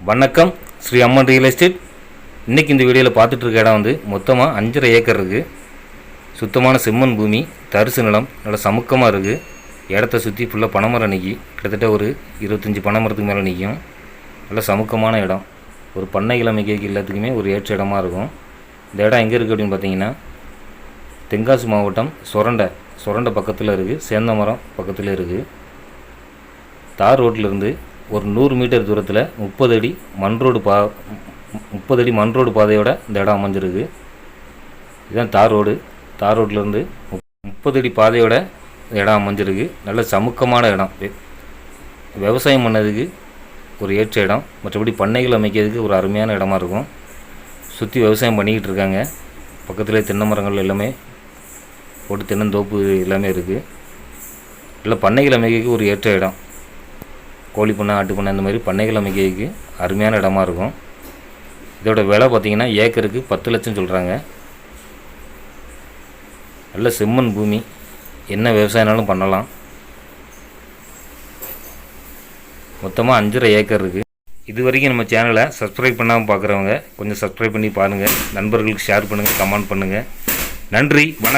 வணக்கம். ஸ்ரீ அம்மன் real estate இன்றைக்கி இந்த வீடியோவில் பார்த்துட்டு இருக்க இடம் வந்து மொத்தமாக அஞ்சரை ஏக்கர் இருக்குது சுத்தமான செம்மண் பூமி தரிசு நிலம் நல்லா சமுக்கமாக இருக்குது இடத்த சுற்றி ஃபுல்லாக பனைமரம் நிற்கி கிட்டத்தட்ட ஒரு இருபத்தஞ்சி பனைமரத்துக்கு மேலே நிற்கும் நல்ல சமுக்கமான இடம். ஒரு பண்ணை கிழமைக்கு எல்லாத்துக்குமே ஒரு ஏற்ற இடமா இருக்கும். இந்த இடம் எங்கே இருக்குது அப்படின்னு பார்த்தீங்கன்னா தென்காசி மாவட்டம் சொரண்டை சொரண்டை பக்கத்தில் இருக்குது சேந்தமரம் பக்கத்தில் இருக்குது தார் ரோட்டிலிருந்து ஒரு நூறு மீட்டர் தூரத்தில் முப்பது அடி மண் ரோடு பா முப்பது அடி மண் ரோடு பாதையோட இந்த இடம் அமைஞ்சிருக்கு. இதுதான் தார் ரோடு. தார் ரோட்லேருந்து முப்பது அடி பாதையோட இந்த இடம் அமைஞ்சிருக்கு. நல்ல சமுக்கமான இடம். விவசாயம் பண்ணதுக்கு ஒரு ஏற்ற இடம். மற்றபடி பண்ணைகள் அமைக்கிறதுக்கு ஒரு அருமையான இடமா இருக்கும். சுற்றி விவசாயம் பண்ணிக்கிட்டு இருக்காங்க. பக்கத்தில் தென்னை மரங்கள் எல்லாமே போட்டு தென்னந்தோப்பு எல்லாமே இருக்குது இல்லை பண்ணைகள் அமைக்கிறதுக்கு ஒரு ஏற்ற இடம். கோழி பண்ணை ஆட்டு பண்ணை இந்த மாதிரி பண்ணைகள் அமைக்கிறதுக்கு அருமையான இடமா இருக்கும். இதோட விலை பார்த்தீங்கன்னா ஏக்கருக்கு பத்து லட்சம் சொல்கிறாங்க நல்ல செம்மண் பூமி. என்ன விவசாயம்னாலும் பண்ணலாம். மொத்தமாக அஞ்சரை ஏக்கர் இருக்குது இது வரைக்கும் நம்ம சேனலை சப்ஸ்கிரைப் பண்ணாமல் பார்க்குறவங்க கொஞ்சம் சப்ஸ்கிரைப் பண்ணி பாருங்கள் நண்பர்களுக்கு ஷேர் பண்ணுங்கள் கமெண்ட் பண்ணுங்கள் நன்றி வணக்கம்.